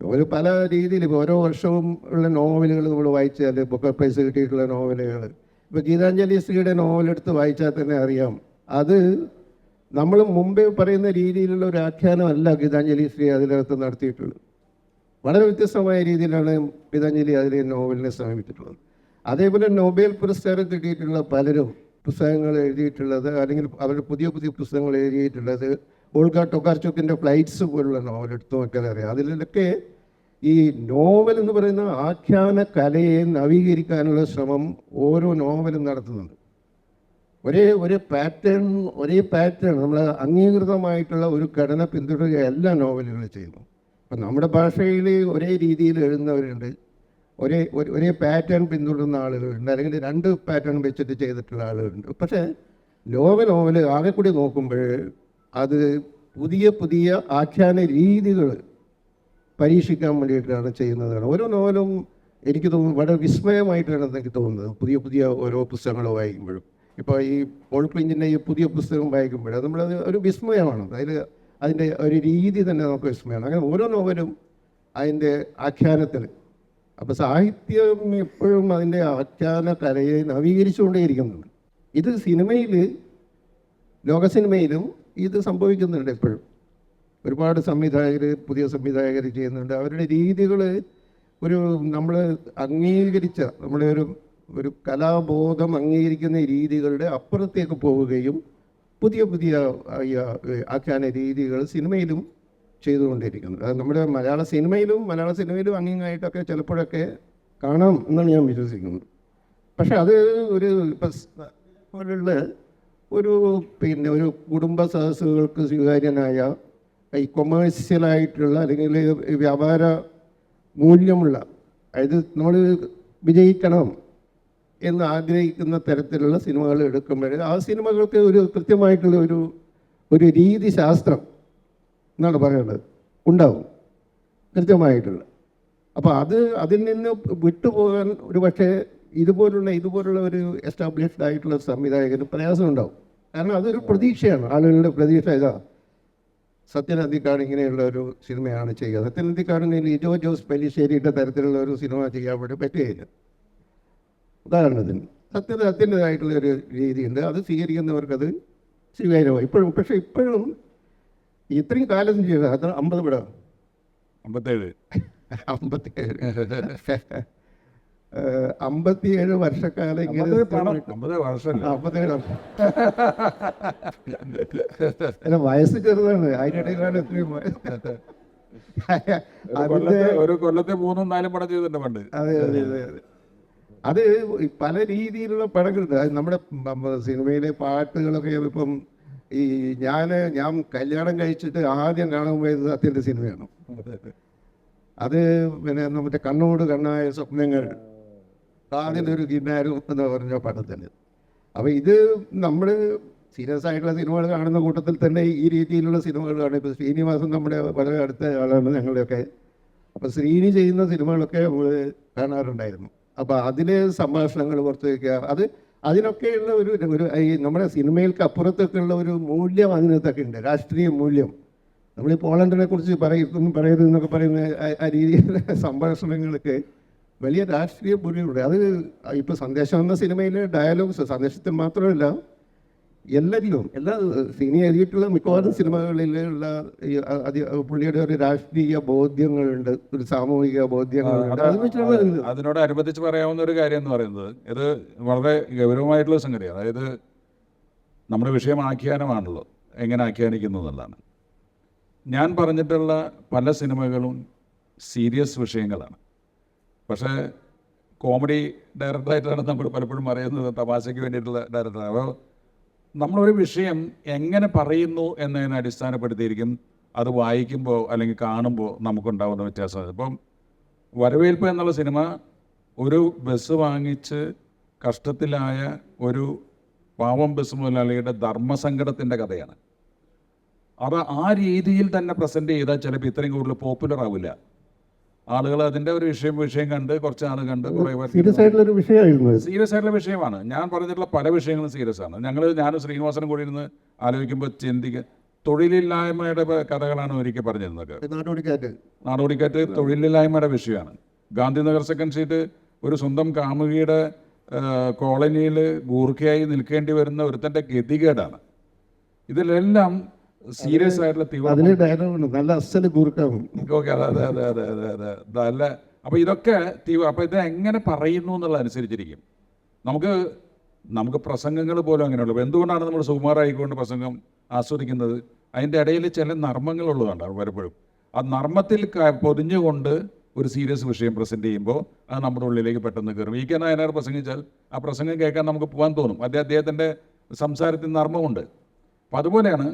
നോവൽ പല രീതിയിൽ ഓരോ വർഷവും ഉള്ള നോവലുകൾ നമ്മൾ വായിച്ചാൽ ബുക്കർ പ്രൈസ് കിട്ടിയിട്ടുള്ള നോവലുകൾ. ഇപ്പോൾ ഗീതാഞ്ജലി ശ്രീയുടെ നോവലെടുത്ത് വായിച്ചാൽ തന്നെ അറിയാം. അത് നമ്മൾ മുമ്പേ പറയുന്ന രീതിയിലുള്ള ഒരു ആഖ്യാനമല്ല ഗീതാഞ്ജലി ശ്രീ അതിനകത്ത് നടത്തിയിട്ടുള്ളത്. വളരെ വ്യത്യസ്തമായ രീതിയിലാണ് ഗീതാഞ്ജലി അതിൽ നോവലിനെ സമീപിച്ചിട്ടുള്ളത്. അതേപോലെ നോബേൽ പുരസ്കാരം കിട്ടിയിട്ടുള്ള പലരും പുസ്തകങ്ങൾ എഴുതിയിട്ടുള്ളത് അല്ലെങ്കിൽ അവർ പുതിയ പുതിയ പുസ്തകങ്ങൾ എഴുതിയിട്ടുള്ളത് ഓൾഗ ടൊക്കാർച്ചോക്കിന്റെ ഫ്ലൈറ്റ്സ് പോലുള്ള നോവൽ എടുത്തു നോക്കിയാൽ അറിയാം. അതിലൊക്കെ ഈ നോവൽ എന്ന് പറയുന്ന ആഖ്യാന കലയെ നവീകരിക്കാനുള്ള ശ്രമം ഓരോ നോവലും നടത്തുന്നുണ്ട്. ഒരേ ഒരു പാറ്റേൺ ഒരേ പാറ്റേൺ നമ്മൾ അംഗീകൃതമായിട്ടുള്ള ഒരു ഘടന പിന്തുടരുക എല്ലാ നോവലുകളും ചെയ്യുന്നു. അപ്പം നമ്മുടെ ഭാഷയിൽ ഒരേ രീതിയിൽ എഴുതുന്നവരുണ്ട്. ഒരേ ഒരു- പാറ്റേൺ പിന്തുടരുന്ന ആളുകളുണ്ട്. അല്ലെങ്കിൽ രണ്ട് പാറ്റേൺ വെച്ചിട്ട് ചെയ്തിട്ടുള്ള ആളുകളുണ്ട്. പക്ഷേ ലോക നോവൽ ആകെ കൂടി നോക്കുമ്പോൾ അത് പുതിയ പുതിയ ആഖ്യാന രീതികൾ പരീക്ഷിക്കാൻ വേണ്ടിയിട്ടാണ് ചെയ്യുന്നതാണ്. ഓരോ നോവലും എനിക്ക് തോന്നുന്നു വളരെ വിസ്മയമായിട്ടാണ് എനിക്ക് തോന്നുന്നത്. പുതിയ പുതിയ ഓരോ പുസ്തകങ്ങൾ വായിക്കുമ്പോഴും. ഇപ്പോൾ ഈ പോൾ ക്ലിഞ്ചിന്റെ ഈ പുതിയ പുസ്തകം വായിക്കുമ്പോഴും നമ്മളത് ഒരു വിസ്മയമാണ്. അതിൽ അതിന്റെ ഒരു രീതി തന്നെ നമുക്ക് വിസ്മയമാണ് അങ്ങനെ ഓരോ നോവലും അതിന്റെ ആഖ്യാനത്തിൽ. അപ്പോൾ സാഹിത്യം എപ്പോഴും അതിന്റെ ആഖ്യാന കലയെ നവീകരിച്ചുകൊണ്ടേയിരിക്കുന്നുണ്ട്. ഇത് സിനിമയിൽ ലോക സിനിമയിലും ഇത് സംഭവിക്കുന്നുണ്ട് എപ്പോഴും. ഒരുപാട് സംവിധായകർ പുതിയ സംവിധായകർ ചെയ്യുന്നുണ്ട്. അവരുടെ രീതികൾ ഒരു നമ്മൾ അംഗീകരിച്ച നമ്മുടെ ഒരു ഒരു കലാബോധം അംഗീകരിക്കുന്ന രീതികളുടെ അപ്പുറത്തേക്ക് പോവുകയും പുതിയ പുതിയ ആഖ്യാന രീതികൾ സിനിമയിലും ചെയ്തുകൊണ്ടിരിക്കുന്നത് അത് നമ്മുടെ മലയാള സിനിമയിലും മലയാള സിനിമയിലും അങ്ങിങ്ങായിട്ടൊക്കെ ചിലപ്പോഴൊക്കെ കാണാം എന്നാണ് ഞാൻ വിശ്വസിക്കുന്നത്. പക്ഷെ അത് ഒരു പോലുള്ള ഒരു പിന്നെ ഒരു കുടുംബ സദസ്സുകൾക്ക് സ്വീകാര്യനായ ഈ കൊമേഴ്സ്യലായിട്ടുള്ള അല്ലെങ്കിൽ വ്യാപാര മൂല്യമുള്ള അതായത് നമ്മൾ വിജയിക്കണം എന്ന് ആഗ്രഹിക്കുന്ന തരത്തിലുള്ള സിനിമകൾ എടുക്കുമ്പോൾ ആ സിനിമകൾക്ക് ഒരു കൃത്യമായിട്ടുള്ള ഒരു ഒരു രീതി ശാസ്ത്രം എന്നാണ് പറയുന്നത്. ഉണ്ടാവും. കൃത്യമായിട്ടുള്ള. അപ്പോൾ അത് അതിൽ നിന്ന് വിട്ടുപോകാൻ ഒരു പക്ഷേ ഇതുപോലുള്ള ഇതുപോലുള്ള ഒരു എസ്റ്റാബ്ലിഷ്ഡ് ആയിട്ടുള്ള സംവിധായകന് പ്രയാസം ഉണ്ടാവും കാരണം അതൊരു പ്രതീക്ഷയാണ്. ആളുകളുടെ പ്രതീക്ഷ ഇതാ. സത്യനന്ദിക്കാട് ഇങ്ങനെയുള്ള ഒരു സിനിമയാണ് ചെയ്യുക. സത്യനന്ദിക്കാടിന് ലിജോ ജോസ് പെല്ലിശ്ശേരിയുടെ തരത്തിലുള്ള ഒരു സിനിമ ചെയ്യാൻ വേണ്ടി പറ്റുകയില്ല. ഉദാഹരണത്തിന്. സത്യത സത്യന്റെതായിട്ടുള്ള ഒരു രീതിയുണ്ട്. അത് സ്വീകരിക്കുന്നവർക്കത് സ്വീകാര്യമാണ് ഇപ്പോഴും പക്ഷേ ഇപ്പോഴും ഇത്രയും കാലം ചെയ്ത അത് അമ്പത് പടം. അമ്പത്തേഴ്. അമ്പത്തേഴ്. അമ്പത്തിയേഴ് വർഷക്കാലം ഇങ്ങനെ അമ്പത്തേഴ് അല്ല വയസ്സ് ചെറുതാണ്. അതിനിടയിലാണ് എത്രയും വയസ്സ്. ഒരു കൊല്ലത്തെ ഒരു കൊല്ലത്തെ മൂന്നും നാലും പടം ചെയ്തിട്ടുണ്ട് പണ്ട്. അതെ അതെ അതെ. അതെ പല രീതിയിലുള്ള പടങ്ങളുണ്ട്. അത് നമ്മുടെ സിനിമയിലെ പാട്ടുകളൊക്കെ ഇപ്പം ഈ ഞാൻ ഞാൻ കല്യാണം കഴിച്ചിട്ട് ആദ്യം കാണാൻ പോയത് സത്യന്റെ സിനിമയാണ്. അത് പിന്നെ നമ്മുടെ കണ്ണോട് കണ്ണായ സ്വപ്നങ്ങൾ ഒരു കിന്നാരും എന്ന് പറഞ്ഞ പടത്തിൽ അപ്പോൾ ഇത് നമ്മൾ സീരിയസ് ആയിട്ടുള്ള സിനിമകൾ കാണുന്ന കൂട്ടത്തിൽ തന്നെ ഈ രീതിയിലുള്ള സിനിമകൾ കാണും ഇപ്പോൾ ശ്രീനിവാസൻ നമ്മുടെ വളരെ അടുത്ത ആളാണ് ഞങ്ങളുടെയൊക്കെ. അപ്പോൾ ശ്രീനി ചെയ്യുന്ന സിനിമകളൊക്കെ നമ്മൾ കാണാറുണ്ടായിരുന്നു. അപ്പോൾ അതിലെ സംഭാഷണങ്ങൾ പുറത്ത് വയ്ക്കുക അത് അതിനൊക്കെയുള്ള ഒരു ഒരു ഈ നമ്മുടെ സിനിമയിൽക്ക് അപ്പുറത്തൊക്കെയുള്ള ഒരു മൂല്യം അതിനകത്തൊക്കെ ഉണ്ട്. രാഷ്ട്രീയ മൂല്യം. നമ്മൾ ഈ പോളണ്ടിനെ കുറിച്ച് പറയും പറയരുത് എന്നൊക്കെ പറയുന്ന ആ- രീതിയിലുള്ള സംഭാഷണങ്ങൾക്ക് വലിയ രാഷ്ട്രീയ മൂല്യമുണ്ട്. അത് ഇപ്പോൾ സന്ദേശം എന്ന സിനിമയിലെ ഡയലോഗ്സ് സന്ദേശത്തിൽ മാത്രമല്ല എല്ലാത്തിലും എല്ലാ സിനി എഴുതിയിട്ടുള്ള മിക്കവാറും സിനിമകളിലുള്ള പുള്ളിയുടെ ഒരു രാഷ്ട്രീയ ബോധ്യങ്ങളുണ്ട് ഒരു സാമൂഹിക ബോധ്യങ്ങളുണ്ട്. അതിനോടനുബന്ധിച്ച് പറയാവുന്ന ഒരു കാര്യം എന്ന് പറയുന്നത് ഇത് വളരെ ഗൗരവമായിട്ടുള്ള സംഗതിയാണ് അതായത് നമ്മുടെ വിഷയം ആഖ്യാനമാണല്ലോ എങ്ങനെ ആഖ്യാനിക്കുന്നു എന്നുള്ളതാണ്. ഞാൻ പറഞ്ഞിട്ടുള്ള പല സിനിമകളും സീരിയസ് വിഷയങ്ങളാണ്. പക്ഷേ കോമഡി ഡയറക്ടറായിട്ടാണ് നമ്മൾ പലപ്പോഴും പറയുന്നത് തമാശയ്ക്ക് വേണ്ടിയിട്ടുള്ള ഡയറക്ടർ. അപ്പോൾ നമ്മളൊരു വിഷയം എങ്ങനെ പറയുന്നു എന്നതിനെ അടിസ്ഥാനപ്പെടുത്തിയിരിക്കും. അത് വായിക്കുമ്പോൾ അല്ലെങ്കിൽ കാണുമ്പോൾ നമുക്കുണ്ടാകുന്ന വ്യത്യാസം. ഇപ്പം വരവേൽപ്പ് എന്നുള്ള സിനിമ ഒരു ബസ് വാങ്ങിച്ച് കഷ്ടത്തിലായ ഒരു പാവം ബസ് മുതലാളിയുടെ ധർമ്മസങ്കടത്തിന്റെ കഥയാണ്. അത് ആ രീതിയിൽ തന്നെ പ്രസന്റ് ചെയ്താൽ ചിലപ്പോൾ ഇത്രയും കൂടുതൽ പോപ്പുലർ ആവില്ല. ആളുകൾ അതിന്റെ ഒരു വിഷയം വിഷയം കണ്ട് കുറച്ച് ആൾ കണ്ട് സീരിയസ് ആയിട്ടുള്ള ഒരു വിഷയമായിരുന്നു സീരിയസ് ആയിട്ടുള്ള വിഷയമാണ്. ഞാൻ പറഞ്ഞിട്ടുള്ള പല വിഷയങ്ങളും സീരിയസ് ആണ്. ഞങ്ങൾ ഞാനും ശ്രീനിവാസനും കൂടി ഇരുന്ന് ആലോചിക്കുമ്പോൾ ചിന്തിക്കുക തൊഴിലില്ലായ്മയുടെ കഥകളാണ് ഒരിക്കൽ പറഞ്ഞിരുന്നത്. നാടോടിക്കാറ്റ്. നാടോടിക്കാറ്റ് തൊഴിലില്ലായ്മയുടെ വിഷയമാണ്. ഗാന്ധിനഗർ സെക്കൻഡ് സ്ട്രീറ്റ് ഒരു സ്വന്തം കാമുകിയുടെ കോളനിയിൽ ഗൂർഖയായി നിൽക്കേണ്ടി വരുന്ന ഒരുത്തന്റെ ഗതികേടാണ്. ഇതിലെല്ലാം സീരിയസ് ആയിട്ടുള്ള തീവ്ര അതിന് നല്ല അസൽ കൂർക്കാവും ഓക്കെ അതെ അതെ അതെ അതെ അതെ അതെ. അതല്ല അപ്പോൾ ഇതൊക്കെ തീവ്ര അപ്പോൾ ഇത് എങ്ങനെ പറയുന്നു എന്നുള്ള അനുസരിച്ചിരിക്കും. നമുക്ക് നമുക്ക് പ്രസംഗങ്ങൾ പോലും അങ്ങനെയുള്ളൂ. അപ്പോൾ എന്തുകൊണ്ടാണ് നമ്മൾ സുകുമാറായിക്കൊണ്ട് പ്രസംഗം ആസ്വദിക്കുന്നത്? അതിന്റെ ഇടയിൽ ചില നർമ്മങ്ങളുള്ളതാണ് പലപ്പോഴും. ആ നർമ്മത്തിൽ പൊതിഞ്ഞുകൊണ്ട് ഒരു സീരിയസ് വിഷയം പ്രസന്റ് ചെയ്യുമ്പോൾ അത് നമ്മുടെ ഉള്ളിലേക്ക് പെട്ടെന്ന് കയറും. ഈ കെ നായനാർ പ്രസംഗിച്ചാൽ ആ പ്രസംഗം കേൾക്കാൻ നമുക്ക് പോകാൻ തോന്നും. അദ്ദേഹം അദ്ദേഹത്തിന്റെ സംസാരത്തിൽ നർമ്മമുണ്ട്. അപ്പം അതുപോലെയാണ്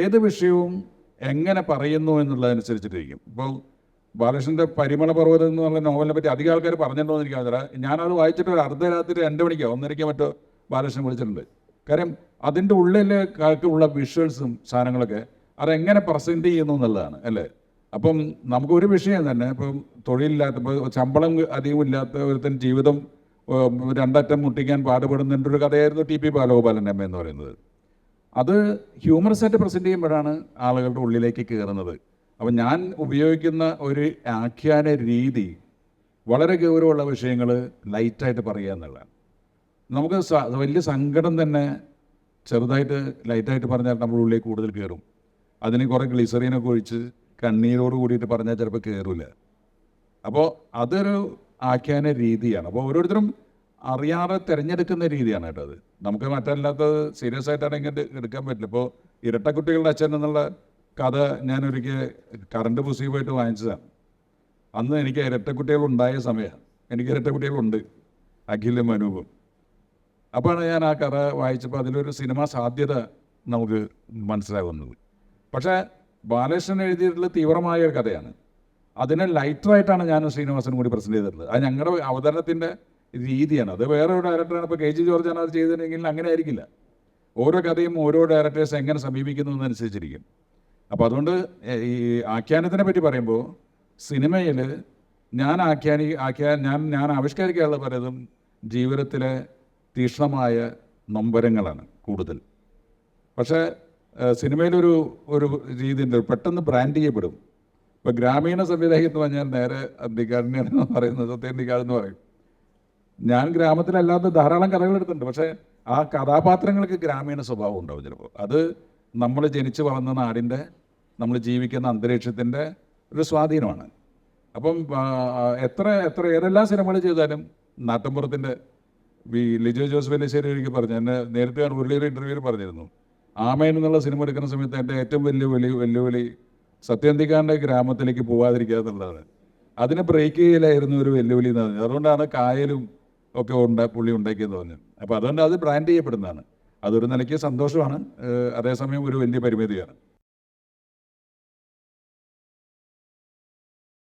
ഏത് വിഷയവും എങ്ങനെ പറയുന്നു എന്നുള്ളതനുസരിച്ചിട്ടിരിക്കും. ഇപ്പോൾ ബാലകൃഷ്ണന്റെ പരിമള പർവതം എന്ന് പറഞ്ഞ നോവലിനെ പറ്റി അധികം ആൾക്കാർ പറഞ്ഞിട്ടുണ്ടോ എന്ന് എനിക്ക് ഞാനത് വായിച്ചിട്ട് ഒരു അർദ്ധരാത്രി രണ്ട് മണിക്കോ ഒന്നരയ്ക്കോ മറ്റോ ബാലകൃഷ്ണൻ വിളിച്ചിട്ടുണ്ട്. കാര്യം അതിന്റെ ഉള്ളിലെ ഉള്ള വിഷ്വൽസും സാധനങ്ങളൊക്കെ അതെങ്ങനെ പ്രസന്റ് ചെയ്യുന്നു എന്നുള്ളതാണ് അല്ലേ? അപ്പം നമുക്കൊരു വിഷയം തന്നെ ഇപ്പം തൊഴിലില്ലാത്ത ഇപ്പോൾ ശമ്പളം അധികം ഇല്ലാത്ത ഒരുത്തൻ ജീവിതം രണ്ടറ്റം മുട്ടിക്കാൻ പാടുപെടുന്നതിന്റെ ഒരു കഥയായിരുന്നു ടി പി ബാലഗോപാലൻ എം എന്ന് പറയുന്നത്. അത് ഹ്യൂമർ സെറ്റ് പ്രസന്റ് ചെയ്യുമ്പോഴാണ് ആളുകളുടെ ഉള്ളിലേക്ക് കയറുന്നത് അപ്പം ഞാൻ ഉപയോഗിക്കുന്ന ഒരു ആഖ്യാന രീതി വളരെ ഗൗരവമുള്ള വിഷയങ്ങൾ ലൈറ്റായിട്ട് പറയുക എന്നുള്ളതാണ്. നമുക്ക് വലിയ സങ്കടം തന്നെ ചെറുതായിട്ട് ലൈറ്റായിട്ട് പറഞ്ഞാൽ നമ്മുടെ ഉള്ളിലേക്ക് കൂടുതൽ കയറും അതിന് കുറേ ഗ്ലിസറീനൊക്കെ ഒഴിച്ച് കണ്ണീരോട് കൂടിയിട്ട് പറഞ്ഞാൽ ചിലപ്പോൾ കയറില്ല അപ്പോൾ അതൊരു ആഖ്യാന രീതിയാണ്. അപ്പോൾ ഓരോരുത്തരും അറിയാതെ തിരഞ്ഞെടുക്കുന്ന രീതിയാണ് കേട്ടോ അത്. നമുക്ക് മറ്റല്ലാത്തത് സീരിയസ് ആയിട്ടാണെങ്കിൽ എടുക്കാൻ പറ്റില്ല. ഇപ്പോൾ ഇരട്ടക്കുട്ടികളുടെ അച്ഛൻ എന്നുള്ള കഥ ഞാൻ ഞാനൊരിക്കൽ കറണ്ട് മുസീബായിട്ട് വാങ്ങിച്ചതാണ്. അന്ന് എനിക്ക് ഇരട്ടക്കുട്ടികൾ ഉണ്ടായ സമയമാണ് എനിക്ക് ഇരട്ടക്കുട്ടികളുണ്ട് അഖിലും അനൂപും. അപ്പോഴാണ് ഞാൻ ആ കഥ വായിച്ചപ്പോൾ അതിലൊരു സിനിമ സാധ്യത നമുക്ക് മനസ്സിലാകുന്നത് പക്ഷേ ബാലകൃഷ്ണൻ എഴുതിയിട്ടുള്ള തീവ്രമായ ഒരു കഥയാണ്. അതിനെ ലൈറ്ററായിട്ടാണ് ഞാൻ ശ്രീനിവാസനും കൂടി പ്രസന്റ് ചെയ്തിട്ടുള്ളത്. അത് ഞങ്ങളുടെ അവതരണത്തിന്റെ രീതിയാണ്. അത് വേറെ ഒരു ഡയറക്ടറാണ് ഇപ്പോൾ കെ ജി ആണ് അത് ചെയ്തതെങ്കിൽ അങ്ങനെ ആയിരിക്കില്ല. ഓരോ കഥയും ഓരോ ഡയറക്ടേഴ്സ് എങ്ങനെ സമീപിക്കുന്നു എന്നനുസരിച്ചിരിക്കും. അപ്പോൾ അതുകൊണ്ട് ഈ ആഖ്യാനത്തിനെ പറ്റി പറയുമ്പോൾ സിനിമയിൽ ഞാൻ ആഖ്യാനി ആഖ്യാ ഞാൻ ഞാൻ ആവിഷ്കരിക്കാനുള്ള പലതും ജീവിതത്തിലെ തീക്ഷ്ണമായ നൊമ്പരങ്ങളാണ് കൂടുതൽ. പക്ഷേ സിനിമയിലൊരു ഒരു രീതിയുണ്ട്. പെട്ടെന്ന് ബ്രാൻഡ് ചെയ്യപ്പെടും. ഇപ്പോൾ ഗ്രാമീണ സംവിധായകത്ത് എന്ന് പറഞ്ഞാൽ നേരെ അന്തിക്കാടിനെയാണ് പറയുന്നത് സത്യം എന്ന് പറയും. ഞാൻ ഗ്രാമത്തിലല്ലാത്ത ധാരാളം കഥകൾ എടുത്തിട്ടുണ്ട്. പക്ഷേ ആ കഥാപാത്രങ്ങൾക്ക് ഗ്രാമീണ സ്വഭാവം ഉണ്ടാവും ചിലപ്പോൾ. അത് നമ്മൾ ജനിച്ചു വളർന്ന നാടിന്റെ നമ്മൾ ജീവിക്കുന്ന അന്തരീക്ഷത്തിന്റെ ഒരു സ്വാധീനമാണ്. അപ്പം എത്ര എത്ര ഏതെല്ലാം സിനിമകൾ ചെയ്താലും നാട്ടിൻപുറത്തിന്റെ ഈ ലിജോ ജോസ് വെല്ലിശ്ശേരി എനിക്ക് പറഞ്ഞു എന്നെ നേരത്തെ ഞാൻ ഉരുളിയൊരു ഇന്റർവ്യൂവിൽ പറഞ്ഞിരുന്നു. ആമയൻ എന്നുള്ള സിനിമ എടുക്കുന്ന സമയത്ത് എന്റെ ഏറ്റവും വലിയ വെല്ലുവിളി സത്യന്തിക്കാരന്റെ ഗ്രാമത്തിലേക്ക് പോവാതിരിക്കുക എന്നുള്ളതാണ്. അതിനെ ബ്രേക്ക് ചെയ്യലായിരുന്നു ഒരു വെല്ലുവിളി എന്ന് പറഞ്ഞത്. അതുകൊണ്ടാണ് കായലും ഒക്കെ ഉണ്ടാ പുള്ളി ഉണ്ടാക്കിയെന്ന് പറഞ്ഞു. അപ്പോൾ അതുകൊണ്ട് അത് ബ്രാൻഡ് ചെയ്യപ്പെടുന്നതാണ്. അതൊരു നിലയ്ക്ക് സന്തോഷമാണ്. അതേസമയം ഒരു വലിയ പരിമിതിയാണ്.